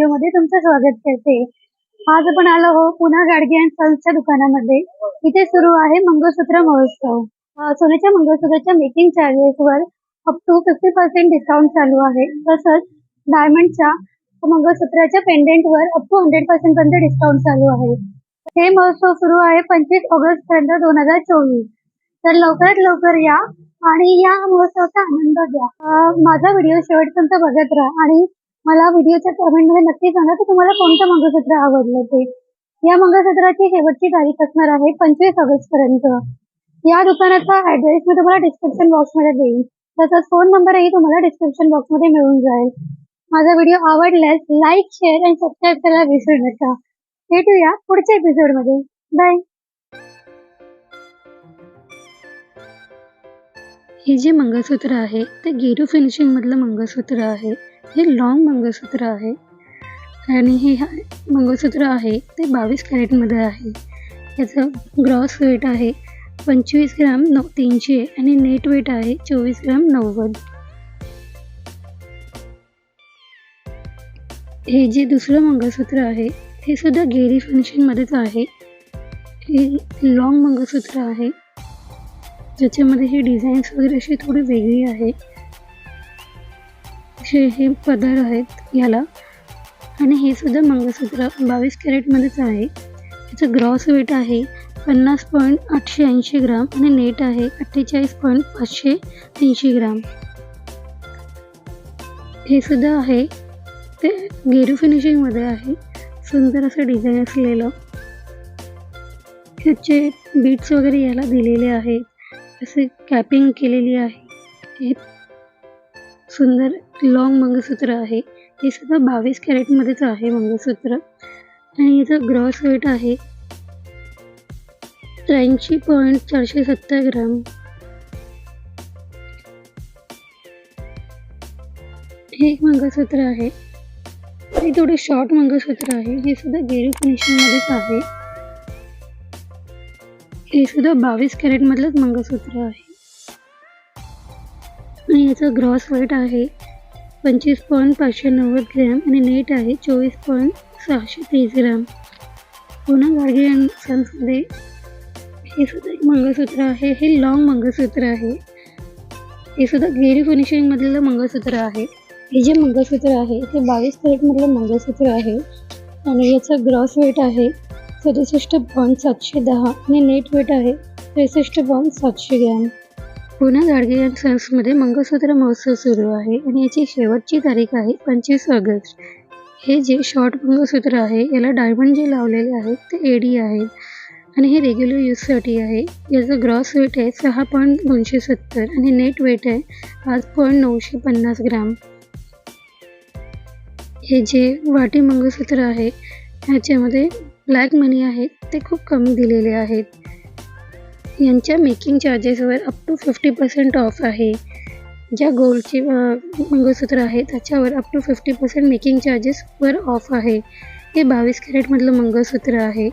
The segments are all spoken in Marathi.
नमस्ते मध्ये तुमचं स्वागत करते. आज आपण आलो हो पुन्हा गाडगे अँड सन्सच्या दुकानामध्ये. इथे सुरू आहे मंगळसूत्र महोत्सव. सोन्याच्या मंगळसूत्राच्या मेकिंग चार्जेस वर up to fifty percent discount चालू आहे. तसंच डायमंडच्या मंगळसूत्राच्या पेंडेंटवर अप टू हंड्रेड पर्सेंट पर्यंत डिस्काउंट चालू आहे. हे महोत्सव सुरू आहे पंचवीस ऑगस्ट पर्यंत दोन हजार चोवीस. तर लवकरात लवकर या आणि या महोत्सवाचा आनंद घ्या. माझा व्हिडिओ शेवटपर्यंत बघत राहा आणि मला व्हिडिओच्या कमेंटमध्ये नक्की सांगा की तुम्हाला कोणतं मंगळसूत्र आवडलं ते. या मंगळसूत्राची शेवटची तारीख असणार आहे पंचवीस ऑगस्ट पर्यंत. या दुकानाचा ऍड्रेस मी तुम्हाला डिस्क्रिप्शन बॉक्समध्ये देईन. तसंच फोन नंबरही तुम्हाला डिस्क्रिप्शन बॉक्समध्ये मिळून जाईल. माझा व्हिडिओ आवडल्यास लाईक शेअर आणि सबस्क्राईब करायला विसरू नका. भेटूया पुढच्या एपिसोडमध्ये बाय हे जे मंगळसूत्र आहे ते गेरू फिनिशिंग मधलं मंगळसूत्र आहे. हे लॉंग मंगळसूत्र आहे. आणि हे मंगळसूत्र आहे ते बावीस कॅरेटमध्ये आहे. याचं ग्रॉस वेट आहे पंचवीस ग्राम नऊ तीनशे आणि नेट वेट आहे चोवीस ग्राम नव्वद. हे जे दुसरं मंगळसूत्र आहे हे सुद्धा गेरी फंक्शनमध्येच आहे. हे लॉंग मंगळसूत्र आहे. ज्याच्यामध्ये ही डिझाईन्स वगैरे अशी थोडी वेगळी आहे. असे हे पदर आहेत याला. आणि हे सुद्धा मंगळसूत्र बावीस कॅरेटमध्येच आहे. याचं ग्रॉस वेट आहे पन्नास पॉईंट आठशे ऐंशी ग्राम आणि नेट आहे अठ्ठेचाळीस पॉईंट पाचशे ऐंशी ग्राम. हे सुद्धा आहे. ते गेरू फिनिशिंगमध्ये आहे. सुंदर असं डिझाईन असलेलं. ह्याचे बीट्स वगैरे याला दिलेले आहेत. असे कॅपिंग केलेली आहे. हे सुंदर लॉंग मंगळसूत्र आहे. हे सुद्धा बावीस कॅरेटमध्येच आहे मंगळसूत्र आणि याचं ग्रॉस वेट आहे त्र्याऐंशी पॉईंट चारशे सत्तर ग्राम. हे एक मंगळसूत्र आहे. हे थोडे शॉर्ट मंगळसूत्र आहे. हे सुद्धा गेरू फिनिशिंगमध्येच आहे. हे सुद्धा बावीस कॅरेटमधलंच मंगळसूत्र आहे. आणि याचं ग्रॉस वेट आहे पंचवीस पॉईंट पाचशे नव्वद ग्रॅम आणि नेट आहे चोवीस पॉईंट सहाशे तीस ग्रॅम. पुन्हा गाडगे अँड सन्समध्ये हे सुद्धा एक मंगळसूत्र आहे. हे लॉंग मंगळसूत्र आहे. हे सुद्धा गेरी फिनिशिंग मधलं मंगळसूत्र आहे. हे जे मंगळसूत्र आहे ते बावीस कॅरेटमधलं मंगळसूत्र आहे. आणि याचं ग्रॉस वेट आहे सदुसष्ट पॉईंट सातशे दहा आणि नेट वेट आहे त्रेसष्ट पॉईंट सातशे ग्रॅम. पुणे गाडगे अँड सन्समध्ये मंगळसूत्र महोत्सव सुरू आहे आणि याची शेवटची तारीख आहे पंचवीस ऑगस्ट. हे जे शॉर्ट मंगळसूत्र आहे याला डायमंड जे लावलेले आहेत ते एडी आहेत. आणि हे रेग्युलर यूजसाठी आहे. याचं ग्रॉस वेट आहे सहा पॉईंट दोनशे सत्तर आणि नेट वेट आहे पाच पॉईंट नऊशे पन्नास ग्राम. हे जे वाटी मंगळसूत्र आहे ह्याच्यामध्ये ब्लॅक मनी आहेत ते खूप कमी दिलेले आहेत. यांच्या making चार्जेसवर up to fifty percent off आहे. ज्या गोल्डचे मंगळसूत्र आहे त्याच्यावर up to fifty percent making चार्जेसवर off आहे. हे बावीस कॅरेटमधलं मंगळसूत्र आहे.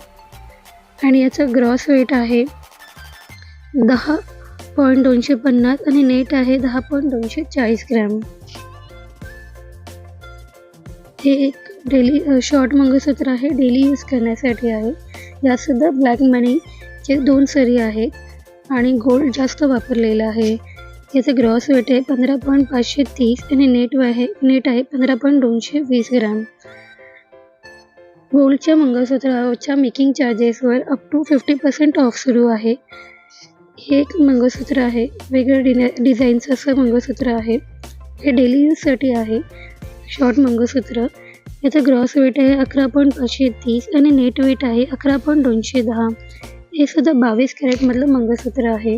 आणि याचं ग्रॉस वेट आहे दहा पॉईंट दोनशे पन्नास आणि नेट आहे दहा पॉईंट दोनशे चाळीस ग्रॅम. हे एक डेली शॉर्ट मंगळसूत्र आहे डेली यूज करण्यासाठी आहे. यातसुद्धा ब्लॅक मनी मनीचे दोन सरी आहेत आणि गोल्ड जास्त वापरलेलं आहे. याचं ग्रॉस वेट आहे पंधरा पॉईंट पाचशे तीस आणि नेट आहे नेट आहे पंधरा पॉईंट दोनशे वीस ग्राम. गोल्डच्या मंगळसूत्राच्या making चार्जेसवर up to fifty percent off सुरू आहे. हे एक मंगळसूत्र आहे. वेगळ्या डिना डिझाईनचं असं मंगळसूत्र आहे. हे डेली यूजसाठी आहे. शॉर्ट मंगळसूत्र. याचं ग्रॉस वेट आहे अकरा पॉईंट पाचशे तीस आणि नेट वेट आहे अकरा पॉईंट दोनशे दहा. हे सुद्धा बावीस कॅरेटमधलं मंगळसूत्र आहे.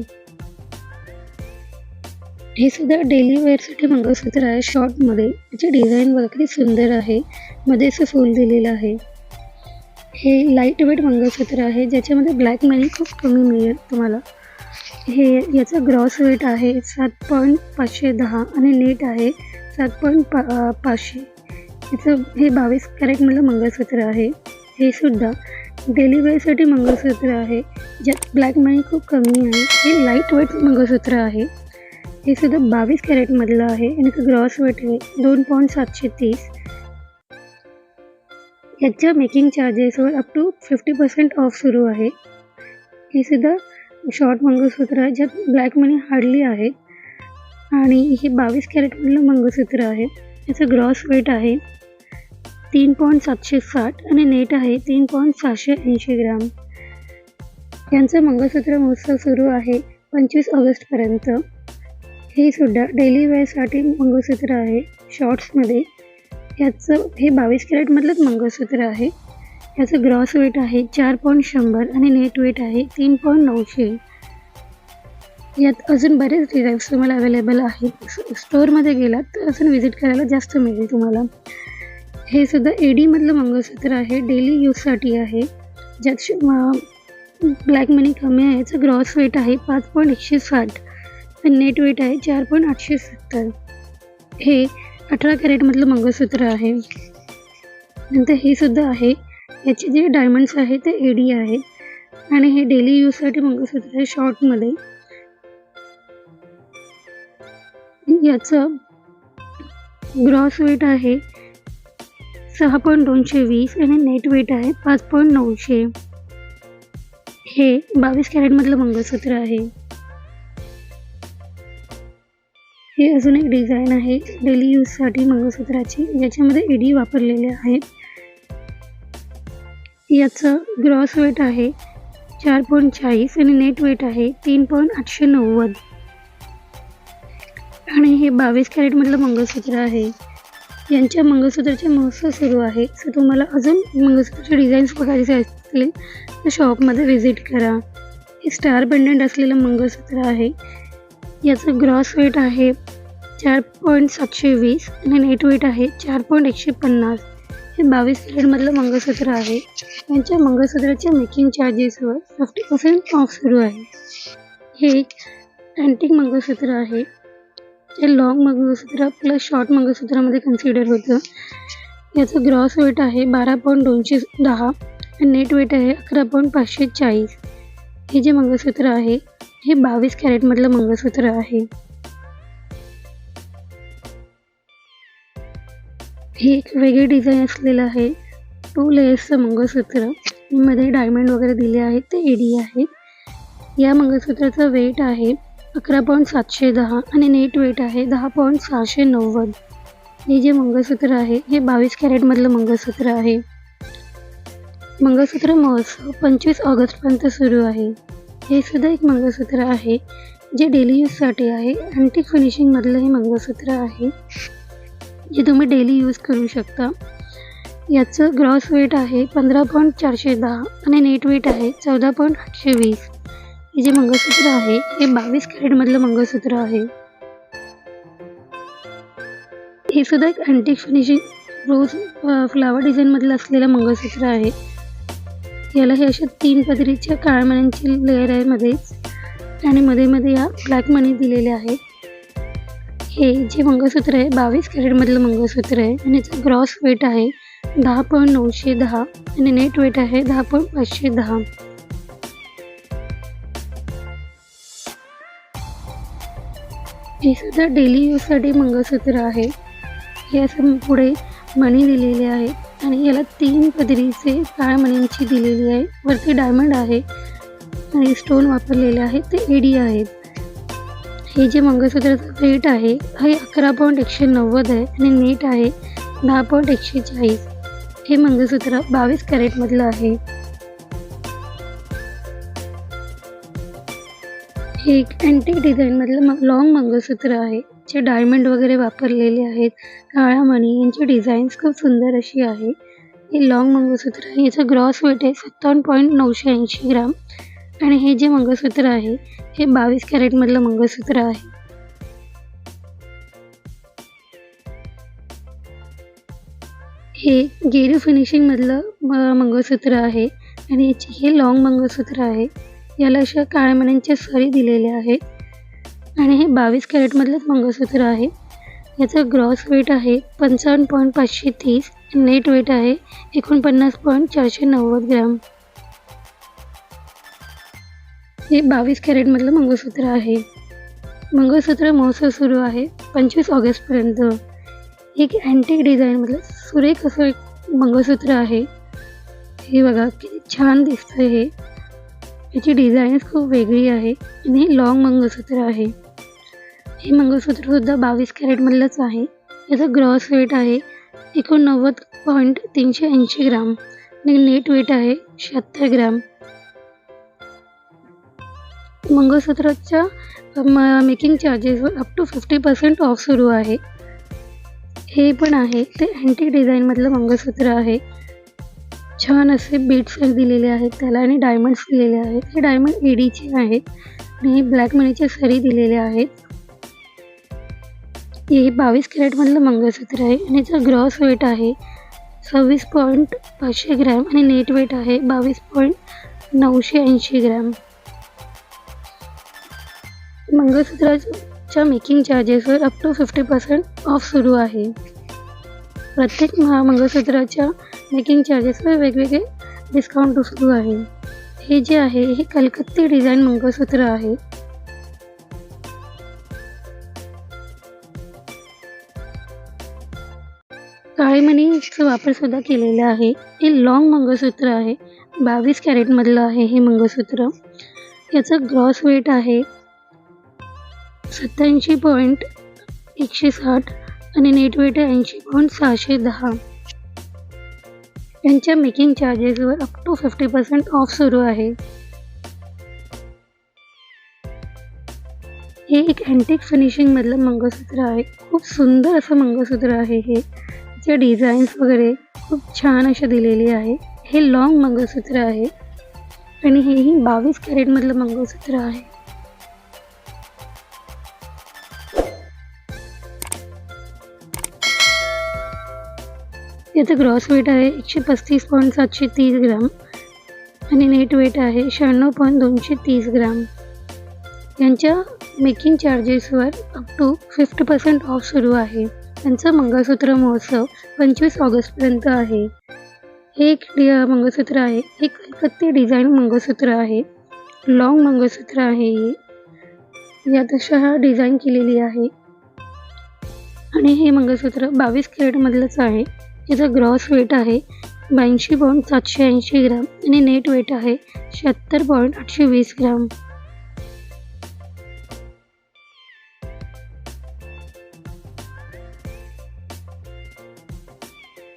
हे सुद्धा डेली वेअरसाठी मंगळसूत्र आहे. शॉर्टमध्ये याची डिझाईन वगैरे सुंदर आहे. मध्ये असं फूल दिलेलं आहे. हे लाइट वेट मंगळसूत्र आहे. ज्याच्यामध्ये ब्लॅक मनी खूप कमी मिळेल तुम्हाला. हे याचं ग्रॉस वेट आहे. सात पॉईंट पाचशे दहा आणि नेट आहे. सात पॉईंट पा पाचशे. याचं हे बावीस कॅरेटमधलं मंगळसूत्र आहे. हे सुद्धा डेली वेअरसाठी मंगळसूत्र आहे. ज्यात ब्लॅक मनी खूप कमी आहे. हे लाइट वेट मंगळसूत्र आहे. हे सुद्धा बावीस कॅरेटमधलं आहे आणि ग्रॉस वेट आहे. दोन पॉईंट सातशे तीस. याच्या making चार्जेसवर up to fifty percent off सुरू आहे. हे सुद्धा शॉर्ट मंगळसूत्र आहे. ज्यात ब्लॅक मनी हार्डली आहे. आणि हे बावीस कॅरेटमधलं मंगळसूत्र आहे. याचं ग्रॉस वेट आहे. तीन पॉईंट सातशे साठ आणि नेट आहे तीन पॉईंट सहाशे ऐंशी ग्राम. यांचं मंगळसूत्र महोत्सव सुरू आहे पंचवीस ऑगस्टपर्यंत. हे सुद्धा डेली वेअरसाठी मंगळसूत्र आहे शॉर्ट्समध्ये याचं हे बावीस कॅरेटमधलंच मंगळसूत्र आहे. याचं ग्रॉस वेट आहे चार पॉईंट शंभर आणि नेट वेट आहे तीन पॉईंट नऊशे. यात अजून बरेच डिझाईन्स तुम्हाला अवेलेबल आहेत. स्टोअरमध्ये गेलात तर अजून व्हिजिट करायला जास्त मिळेल तुम्हाला. हे सुद्धा एडीमधलं मंगळसूत्र आहे डेली यूजसाठी आहे. ज्यात ब्लॅक मनी कमी आहे याचं ग्रॉस वेट आहे पाच पॉईंट एकशे साठ. आणि नेट वेट आहे चार पॉईंट आठशे सत्तर. हे अठरा कॅरेटमधलं मंगळसूत्र आहे. नंतर हे सुद्धा आहे. याचे जे डायमंड्स आहे ते एडी आहे. आणि हे डेली यूजसाठी मंगळसूत्र आहे शॉर्टमध्ये याचं ग्रॉस वेट आहे सहा पॉईंट दोनशे वीस आणि नेट वेट आहे पाच पॉईंट नऊशे. हे बावीस कॅरेटमधलं मंगळसूत्र आहे. हे अजून एक डिझाईन आहे. डेली यूजसाठी मंगळसूत्राची ज्याच्यामध्ये इडी वापरलेले आहेत. याचं ग्रॉस वेट आहे चार पॉईंट चाळीस आणि नेट वेट आहे तीन पॉईंट आठशे नव्वद. आणि हे बावीस कॅरेटमधलं मंगळसूत्र आहे. यांच्या मंगळसूत्राचे महोत्सव सुरू आहे. सो तुम्हाला अजून मंगळसूत्राचे डिझाईन्स बघायचे असतील तर शॉपमध्ये व्हिजिट करा. हे स्टार पेंडंट असलेलं मंगळसूत्र आहे. याचं ग्रॉस वेट आहे चार पॉईंट सातशे वीस आणि नेट वेट आहे चार पॉईंट एकशे पन्नास. हे बावीस कॅरेटमधलं मंगळसूत्र आहे. यांच्या मंगळसूत्राच्या मेकिंग चार्जेसवर फिफ्टी पर्सेंट ऑफ सुरू आहे. हे एक अँटिक मंगळसूत्र आहे. जे लॉंग मंगळसूत्र प्लस शॉर्ट मंगळसूत्रामध्ये कन्सिडर होतं. याचं ग्रॉस वेट आहे बारा पॉईंट दोनशे दहा आणि नेट वेट आहे अकरा पॉईंट पाचशे चाळीस. हे जे मंगळसूत्र आहे हे बावीस कॅरेटमधलं मंगळसूत्र आहे. हे एक वेगळे डिझाईन असलेलं आहे. टू लेयर्सचं मंगळसूत्रमध्ये डायमंड वगैरे दिले आहेत ते एडी आहेत या मंगळसूत्राचं वेट आहे अकरा पॉईंट सातशे दहा आणि नेट वेट आहे दहा पॉईंट सहाशे नव्वद. हे जे मंगळसूत्र आहे हे बावीस कॅरेटमधलं मंगळसूत्र आहे. मंगळसूत्र महोत्सव पंचवीस ऑगस्टपर्यंत सुरू आहे. हे सुद्धा एक मंगळसूत्र आहे जे डेली यूजसाठी आहे. अँटिक फिनिशिंगमधलं हे मंगळसूत्र आहे जे तुम्ही डेली यूज करू शकता. याचं ग्रॉस वेट आहे पंधरा पॉईंट चारशे दहा आणि नेट वेट आहे चौदा पॉईंट आठशे वीस. हे जे मंगळसूत्र आहे हे बावीस कॅरेटमधलं मंगळसूत्र आहे. हे सुद्धा एक अँटिक फिनिशिंग रोज फ्लावर डिझाईनमधलं असलेलं मंगळसूत्र आहे. याला हे अशा तीन पदरीच्या काळ्या मण्यांची लेअर आहे मध्येच. आणि मध्ये मध्ये या ब्लॅक मनी दिलेले आहेत. हे जे मंगळसूत्र आहे बावीस कॅरेटमधलं मंगळसूत्र आहे. आणि याचं ग्रॉस वेट आहे दहा पॉईंट नऊशे दहा. आणि नेट वेट आहे दहा पॉईंट पाचशे दहा. हे सुद्धा डेली यूजसाठी मंगळसूत्र आहे. हे असं पुढे मणी दिलेले आहेत आणि याला तीन पदरीचे काळ्या मण्यांची दिलेली आहे. वरती डायमंड आहे आणि स्टोन वापरलेले आहेत ते एडी आहेत. हे जे मंगळसूत्राचं रेट आहे हे अकरा पॉईंट एकशे नव्वद आहे आणि नेट आहे दहा पॉईंट एकशे चाळीस. हे मंगळसूत्र बावीस कॅरेटमधलं आहे. हे एक अँटिक डिझाईनमधलं मग लॉंग मंगळसूत्र आहे. जे डायमंड वगैरे वापरलेले आहेत. काळा मणी यांची डिझाईन्स खूप सुंदर अशी आहे. हे लॉंग मंगळसूत्र आहे. याचं ग्रॉस वेट आहे सत्तावन्न पॉईंट नऊशे ऐंशी ग्राम. आणि हे जे मंगळसूत्र आहे हे बावीस कॅरेटमधलं मंगळसूत्र आहे. हे गेरू फिनिशिंगमधलं म- मंगळसूत्र आहे. आणि याची हे लॉंग मंगळसूत्र आहे. याला अशा काळ्या मण्यांच्या सरी दिलेल्या आहेत. आणि हे बावीस कॅरेटमधलंच मंगळसूत्र आहे. याचं ग्रॉस वेट आहे पंचावन्न पॉईंट पाचशे तीस नेट वेट आहे एकोणपन्नास पॉईंट चारशे नव्वद ग्राम. हे बावीस कॅरेटमधलं मंगळसूत्र आहे. मंगळसूत्र महोत्सव सुरू आहे पंचवीस ऑगस्टपर्यंत एक अँटिक डिझाईनमधलं सुरेख असं एक मंगळसूत्र आहे. हे बघा किती छान दिसतं हे. याची डिझाईन्स खूप वेगळी आहे. आणि हे लॉंग मंगळसूत्र आहे. हे मंगळसूत्र सुद्धा बावीस कॅरेटमधलंच आहे. याचं ग्रॉस वेट आहे एकोणनव्वद पॉईंट तीनशे ऐंशी ग्राम. आणि नेट वेट आहे शहात्तर ग्राम. मंगळसूत्राच्या making चार्जेसवर up to fifty percent off सुरू आहे. हे पण आहे. ते अँटिक डिझाईनमधलं मंगळसूत्र आहे. छान असे बीट्स दिलेले आहेत. त्याला आणि डायमंड्स दिलेले आहेत. हे डायमंड एडीचे आहेत. आणि हे ब्लॅक मनीचे सरी दिलेले आहेत. हे बावीस कॅरेटमधलं मंगळसूत्र आहे. आणि याचं ग्रॉस वेट आहे सव्वीस पॉईंट पाचशे ग्रॅम आणि नेट वेट आहे बावीस पॉईंट नऊशे ऐंशी ग्रॅम मंगळसूत्राच्या making चार्जेसवर up to fifty percent off सुरू आहे. प्रत्येक महामंगळसूत्राच्या मंगळसूत्राच्या मेकिंग चार्जेसवर वेगवेगळे डिस्काउंट सुरू आहे. हे जे आहे हे कलकत्ती डिझाईन मंगळसूत्र आहे. काळी मणीचा वापर सुद्धा केलेला आहे. हे लॉंग मंगळसूत्र आहे. बावीस कॅरेटमधलं आहे हे मंगळसूत्र. याचं ग्रॉस वेट आहे सत्याऐंशी पॉईंट एकशे साठ आणि नेट वेट आहे ऐंशी पॉईंट सहाशे दहा. यांच्या making चार्जेसवर up to fifty percent off सुरू आहे. हे एक अँटिक फिनिशिंगमधलं मंगळसूत्र आहे. खूप सुंदर असं मंगळसूत्र आहे हे. जे डिझाईन्स वगैरे खूप छान असे दिलेली आहे. हे लॉंग मंगळसूत्र आहे. आणि हेही बावीस कॅरेटमधलं मंगळसूत्र आहे. याचं ग्रॉस वेट आहे एकशे पस्तीस पॉईंट सातशे तीस ग्राम आणि नेट वेट आहे शहाण्णव पॉईंट दोनशे तीस ग्राम. यांच्या making चार्जेसवर up to fifty percent off सुरू आहे. त्यांचा मंगळसूत्र महोत्सव पंचवीस ऑगस्टपर्यंत आहे. हे एक डि- मंगळसूत्र आहे. एक कलकत्ते डिझाईन मंगळसूत्र आहे. लॉंग मंगळसूत्र आहे हे. यात अशा डिझाईन केलेली आहे. आणि हे मंगळसूत्र बावीस कॅरेटमधलंच आहे. याचं ग्रॉस वेट आहे ब्याऐंशी पॉईंट सातशे ऐंशी ग्राम आणि नेट वेट आहे शहात्तर पॉईंट आठशे वीस ग्राम.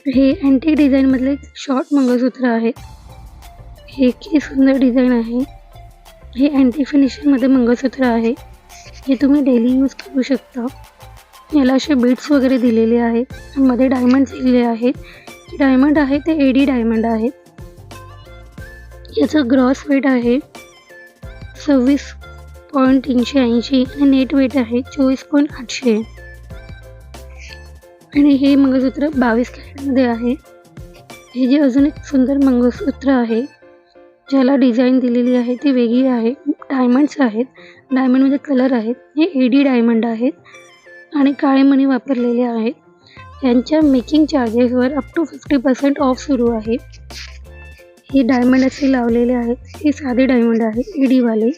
हे अँटिक डिझाईनमधले शॉर्ट मंगळसूत्र आहे. हे की सुंदर डिझाईन आहे. हे अँटिक फिनिशिंगमध्ये मंगळसूत्र आहे. हे तुम्ही डेली यूज करू शकता. याला असे बीट्स वगैरे दिलेले आहेत. मध्ये डायमंड दिलेले आहेत. डायमंड आहे ते एडी डायमंड आहे याचं ग्रॉस वेट आहे सव्वीस पॉईंट तीनशे ऐंशी आणि नेट वेट आहे चोवीस पॉईंट आठशे. आणि हे मंगळसूत्र बावीस कॅरेटमध्ये आहे. हे जे अजून एक सुंदर मंगळसूत्र आहे ज्याला डिझाईन दिलेली आहे ती वेगळी आहे. डायमंड्स आहेत. डायमंडमध्ये कलर आहेत. हे एडी डायमंड आहेत. आणि काळे मणी वापरलेले आहेत. यांच्या making चार्जेसवर up to fifty percent off सुरू आहे. हे डायमंड असे लावलेले आहेत. हे साधे डायमंड आहे. ईडीवाले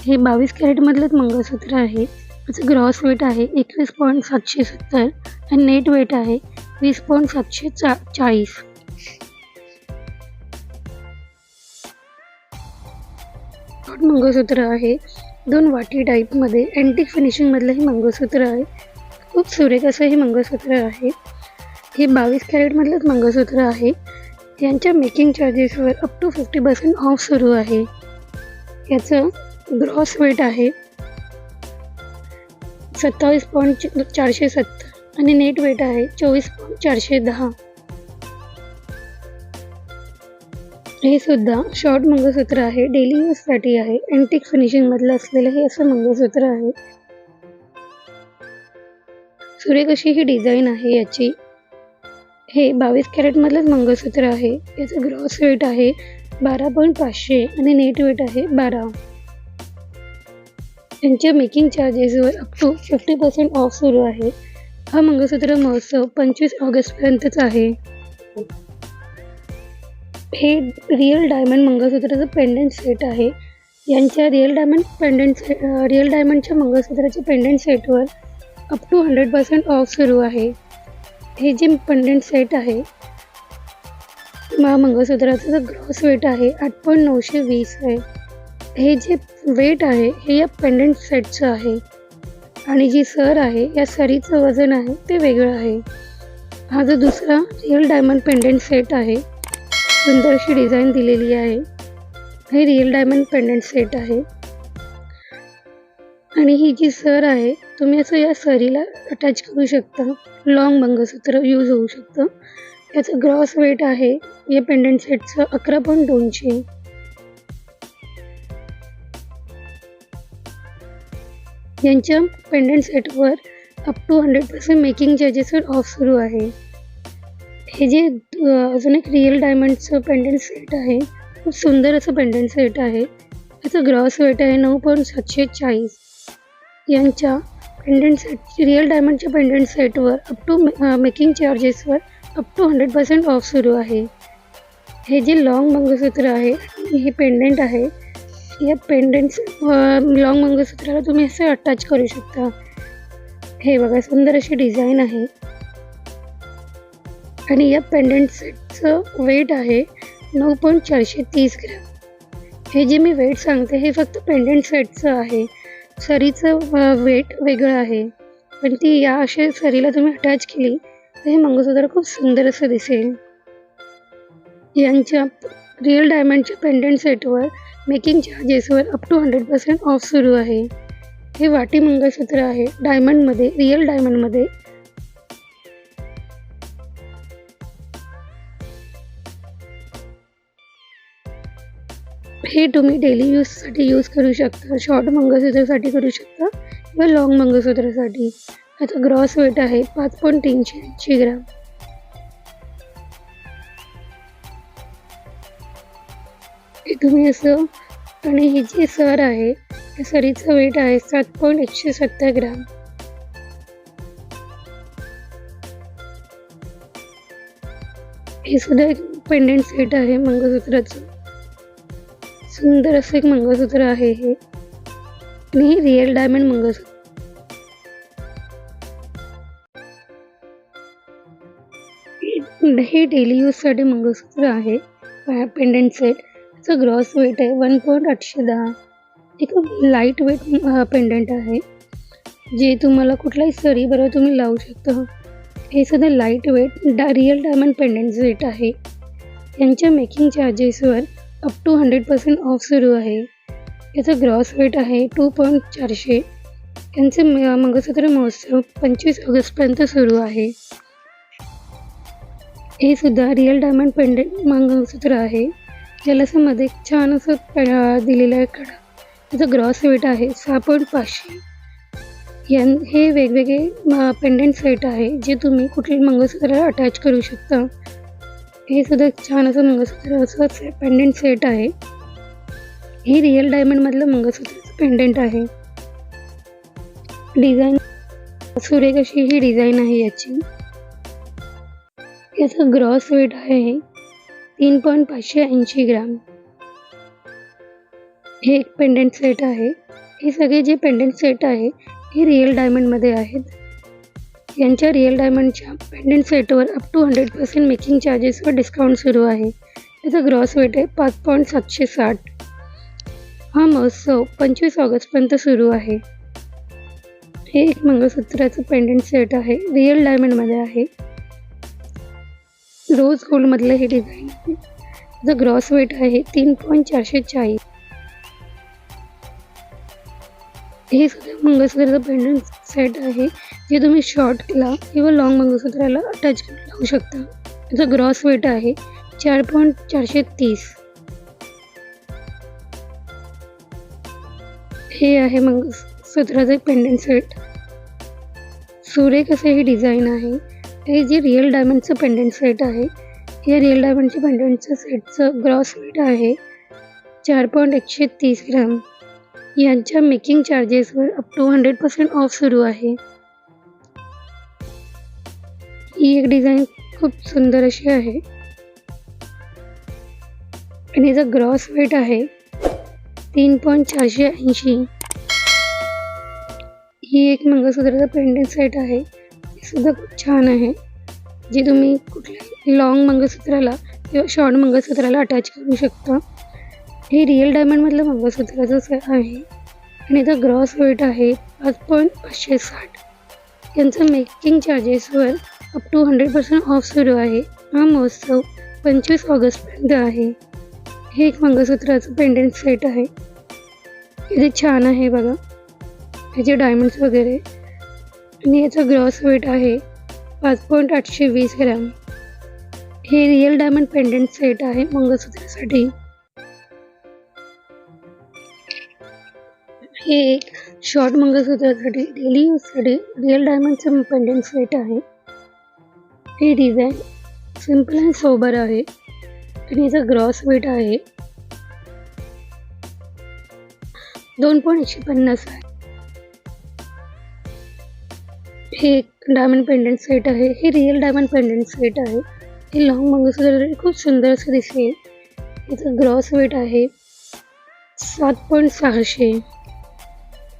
हे बावीस कॅरेटमधलंच मंगळसूत्र आहे. त्याचं ग्रॉस वेट आहे एकवीस पॉईंट सातशे सत्तर. आणि नेट वेट आहे वीस पॉईंट सातशे चा चाळीस. मंगळसूत्र आहे. दोन वाटी टाईपमध्ये अँटिक फिनिशिंगमधलं हे मंगळसूत्र आहे. खूप सुरेख असं हे मंगळसूत्र आहे. हे बावीस कॅरेटमधलंच मंगळसूत्र आहे. यांच्या making चार्जेसवर up to fifty percent off सुरू आहे. याचं ग्रॉस वेट आहे. सत्तावीस पॉईंट चारशे सत्तर आणि नेट वेट आहे चोवीस पॉईंट चारशे दहा. हे सुद्धा शॉर्ट मंगळसूत्र आहे. डेली यूजसाठी आहे. अँटिक फिनिशिंगमधलं असलेलं हे असं मंगळसूत्र आहे. सूर्यकशी ही डिझाईन आहे याची? हे बावीस कॅरेटमधलंच मंगळसूत्र आहे. याचं ग्रॉस वेट आहे बारा पॉईंट पाचशे आणि नेट वेट आहे बारा. यांच्या making चार्जेसवर up to fifty percent off सुरू आहे. हा मंगळसूत्र महोत्सव पंचवीस ऑगस्टपर्यंतच आहे. हे रिअल डायमंड मंगळसूत्राचं पेंडंट सेट आहे. यांच्या रिअल डायमंड पेंडंट से रिअल डायमंडच्या मंगळसूत्राच्या पेंडंट सेटवर up to hundred percent off सुरू आहे. हे जे पेंडंट सेट आहे मंगळसूत्राचं जो ग्रॉस वेट आहे आठ पॉईंट नऊशे वीस आहे. हे जे वेट आहे हे या पेंडंट सेटचं आहे. आणि जी सर आहे या सरीचं वजन आहे ते वेगळं आहे. हा जो दुसरा रिअल डायमंड पेंडंट सेट आहे सुंदर अशी डिझाईन दिलेली आहे. हे रिअल डायमंड पेंडंट सेट आहे. आणि ही जी सर आहे तुम्ही असं या सरीला अटॅच करू शकता. लॉंग मंगळसूत्र यूज होऊ शकतं. याचं ग्रॉस वेट आहे. या पेंडंट सेटचं अकरा पॉईंट दोनशे. यांच्या पेंडंट सेटवर up to hundred percent making चार्जेसवर off सुरू आहे. हे जे अजून एक रिअल डायमंडचं पेंडंट सेट आहे खूप सुंदर असं पेंडंट सेट आहे. याचं ग्रॉस वेट आहे नऊ पॉईंट सातशे चाळीस. यांच्या पेंडंट सेट रिअल डायमंडच्या पेंडंट सेटवर up to making चार्जेसवर up to hundred percent off सुरू आहे. हे जे लॉंग मंगळसूत्र आहे हे पेंडंट आहे या पेंडंट लॉंग मंगळसूत्राला तुम्ही असं अटॅच करू शकता. हे बघा सुंदर अशी डिझाईन आहे. आणि या पेंडंट सेटचं वेट आहे नऊ पॉईंट चारशे तीस ग्रॅम. हे जे मी वेट सांगते हे फक्त पेंडंट सेटचं आहे. सरीचं वेट वेगळं आहे. पण ती या अशा सरीला तुम्ही अटॅच केली तर हे मंगळसूत्र खूप सुंदर असं दिसेल. यांच्या रिअल डायमंडच्या पेंडंट सेटवर making चार्जेसवर up to hundred percent off सुरू आहे. हे वाटी मंगळसूत्र आहे डायमंडमध्ये रिअल डायमंडमध्ये हे तुम्ही डेली यूजसाठी यूज करू शकता. शॉर्ट मंगळसूत्रासाठी करू शकता किंवा लॉंग मंगळसूत्रासाठी. याचा ग्रॉस वेट आहे पाच पॉईंट तीनशे ऐंशी ग्राम. हे तुम्ही असं आणि हे जी सर आहे या सरीचं वेट आहे सात पॉईंट एकशे सत्तर ग्राम. हे सुद्धा एक पेंडेंट सेट आहे मंगळसूत्राचं. सुंदर असं एक मंगळसूत्र आहे हे. आणि हे रिअल डायमंड मंगळसूत्र. हे डेली यूजसाठी मंगळसूत्र आहे. पेंडंट सेट त्याचं ग्रॉस वेट आहे वन पॉईंट आठशे दहा. एक लाइट वेट पेंडंट आहे. जे तुम्हाला कुठल्याही सरीबरोबर तुम्ही लावू शकता. हे सुद्धा लाइट वेट डा रिअल डायमंड पेंडंट सेट आहे. यांच्या making चार्जेसवर up to hundred percent off सुरू आहे. याचं ग्रॉस वेट आहे टू पॉईंट चारशे. यांचे मंगळसूत्र महोत्सव पंचवीस ऑगस्टपर्यंत सुरू आहे. हे सुद्धा रिअल डायमंड पेंडेंट मंगळसूत्र आहे. जलसामध्ये छान असं पे- दिलेलं आहे कडा याचं ग्रॉस वेट आहे सहा पॉईंट पाचशे. यां हे वेगवेगळे पेंडंट सेट आहे जे तुम्ही कुठल्याही मंगळसूत्राला अटॅच करू शकता. हे सुद्धा एक छान असं मंगळसूत्र असं पेंडेंट पेंडंट सेट आहे. हे रिअल डायमंडमधलं मंगळसूत्राचं पेंडंट आहे. डिझाईन सुरेख अशी ही डिझाईन आहे याची. याचा ग्रॉस वेट आहे तीन पॉईंट पाचशे ऐंशी ग्राम. हे एक पेंडंट सेट आहे. हे सगळे जे पेंडंट सेट आहे हे रिअल डायमंडमध्ये आहेत. यांच्या रिअल डायमंडच्या पेंडंट सेटवर up to hundred percent making चार्जेसवर discount सुरू आहे. याचा ग्रॉस वेट आहे पाच पॉईंट सातशे साठ. हा महोत्सव पंचवीस ऑगस्टपर्यंत सुरू आहे. हे एक मंगळसूत्राचं पेंडंट सेट आहे. रिअल डायमंडमध्ये आहे. रोज गोल्डमधलं हे डिझाईन आहे. ग्रॉस वेट आहे तीन पॉईंट चारशे चाळीस. हे सुद्धा मंगळसूत्राचं पेंडंट सेट आहे जे तुम्ही शॉर्टला किंवा लॉंग मंगळसूत्राला अटॅच करून लावू शकता. त्याचं ग्रॉस वेट आहे चार पॉईंट चारशे तीस. हे आहे मंगळसूत्राचं पेंडंट सेट सुरेख असं हे डिझाईन आहे. हे जे रिअल डायमंडचं पेंडंट सेट आहे या रिअल डायमंडच्या पेंडंटचं सेटचं ग्रॉस वेट आहे चार पॉईंट एकशे तीस ग्राम. यांच्या making चार्जेसवर up to hundred percent off सुरू आहे. ही एक डिझाईन खूप सुंदर अशी आहे. आणि याचा ग्रॉस वेट आहे तीन पॉईंट चारशे ऐंशी. ही एक मंगळसूत्राचा पेंडेंट सेट आहे. हे सुद्धा खूप छान आहे. जे तुम्ही कुठल्याही लॉंग मंगळसूत्राला किंवा शॉर्ट मंगळसूत्राला अटॅच करू शकता. हे रिअल डायमंडमधलं मंगळसूत्राचं सेट आहे. आणि याचा ग्रॉस वेट आहे पाच पॉईंट पाचशे साठ यांचं making चार्जेसवर up to hundred percent off सुरू आहे. हा महोत्सव पंचवीस ऑगस्टपर्यंत आहे. हे एक मंगळसूत्राचं पेंडंट सेट आहे. किती छान आहे बघा. ह्याचे डायमंड्स वगैरे. आणि याचा ग्रॉस वेट आहे पाच पॉईंट आठशे वीस ग्रॅम. हे रिअल डायमंड पेंडंट सेट आहे मंगळसूत्रासाठी. हे एक शॉर्ट मंगळसूत्रासाठी डेली यूजसाठी रिअल डायमंडचं पेंडंट सेट आहे. हे डिझाईन सिंपल अँड सोबर आहे. आणि याचा ग्रॉस वेट आहे. दोन पॉईंट एकशे पन्नास आहे. हे एक डायमंड पेंडंट सेट आहे. हे रिअल डायमंड पेंडंट सेट आहे. हे लॉंग मंगळसूत्र खूप सुंदर असं दिसेल. याचा ग्रॉस वेट आहे सात पॉईंट सहाशे.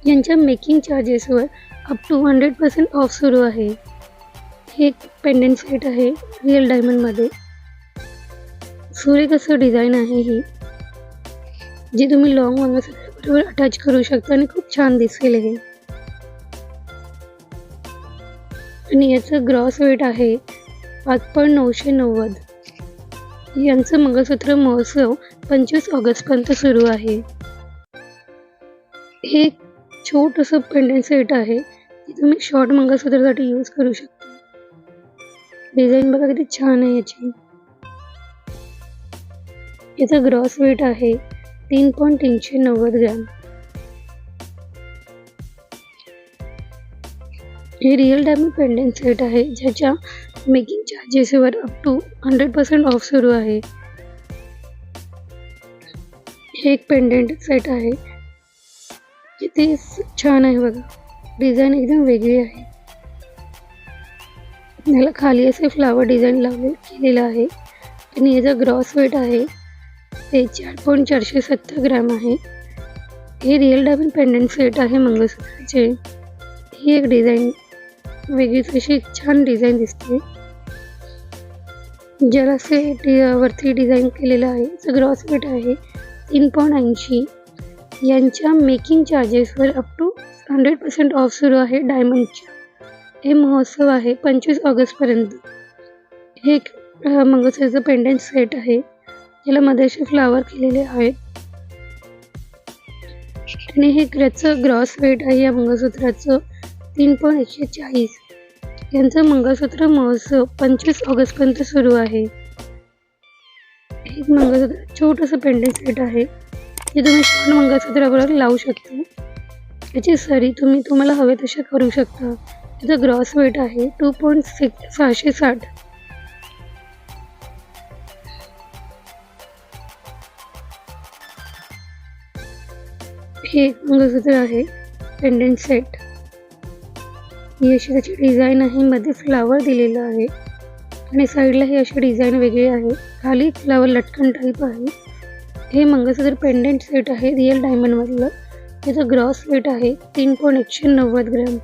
यांच्या making चार्जेसवर up to hundred percent off सुरू आहे. हे एक पेंडंट सेट आहे रिअल डायमंडमध्ये सुरेख असं डिझाईन आहे ही जे तुम्ही लॉंग मंगळसूत्राबरोबर अटॅच करू शकता आणि खूप छान दिसेल हे. आणि याचं ग्रॉस वेट आहे पाच पॉईंट नऊशे नव्वद. यांचं मंगळसूत्र महोत्सव पंचवीस ऑगस्टपर्यंत सुरू आहे. हे एक छोटंसं पेंडंट सेट आहे, जे तुम्ही शॉर्ट मंगळसूत्रासाठी यूज़ करू शकता. डिझाईन बघा किती छान आहे याची. याचा ग्रॉस वेट आहे तीन पॉईंट तीनशे नव्वद ग्रॅम. हे रिअल डायमंड पेंडंट सेट आहे, ज्याच्या making चार्जेसवर up to hundred percent off सुरू हे एक पेंडंट सेट आहे. किती छान आहे बघा. डिझाईन एकदम वेगळी आहे. याला खाली असे फ्लावर डिझाईन लावले केलेलं आहे. आणि याचा ग्रॉस वेट आहे ते चार पॉईंट चारशे सत्तर ग्रॅम आहे. हे रिअल डायमंड पेंडंट सेट आहे मंगळसूत्राचे. ही एक डिझाईन वेगळीच अशी छान डिझाईन दिसते. ज्याला असे वरती डिझाईन केलेलं आहे याचं ग्रॉस वेट आहे तीन पॉईंट ऐंशी. यांच्या making चार्जेसवर up to hundred percent off सुरू आहे डायमंडच्या हे महोत्सव आहे पंचवीस ऑगस्टपर्यंत हे एक मंगळसूत्रचं पेंडंट सेट आहे. याला मध्ये फ्लावर केलेले आहेत. आणि हे याचं ग्रॉस वेट आहे या मंगळसूत्राचं तीन पॉईंट एकशे चाळीस. यांचं मंगळसूत्र महोत्सव पंचवीस ऑगस्टपर्यंत सुरू आहे. एक मंगळसूत्र छोटंसं पेंडंट सेट आहे. जे तुम्ही शॉर्ट मंगळसूत्राबरोबर लावू शकता. याची सरी तुम्ही तुम्हाला हवे तसे करू शकता. याचा ग्रॉस वेट आहे टू पॉईंट सिक्स सहाशे साठ. हे एक मंगळसूत्र आहे पेंडंट सेट ही अशी त्याची डिझाईन आहे मध्ये फ्लावर दिलेलं आहे. आणि साईडला ही अशी डिझाईन वेगळी आहे. खाली फ्लावर लटकन टाईप आहे. हे मंगळसूत्र पेंडेंट सेट आहे रिअल डायमंडमधलं त्याचं ग्रॉस वेट आहे तीन पॉईंट एकशे नव्वद ग्रॅम.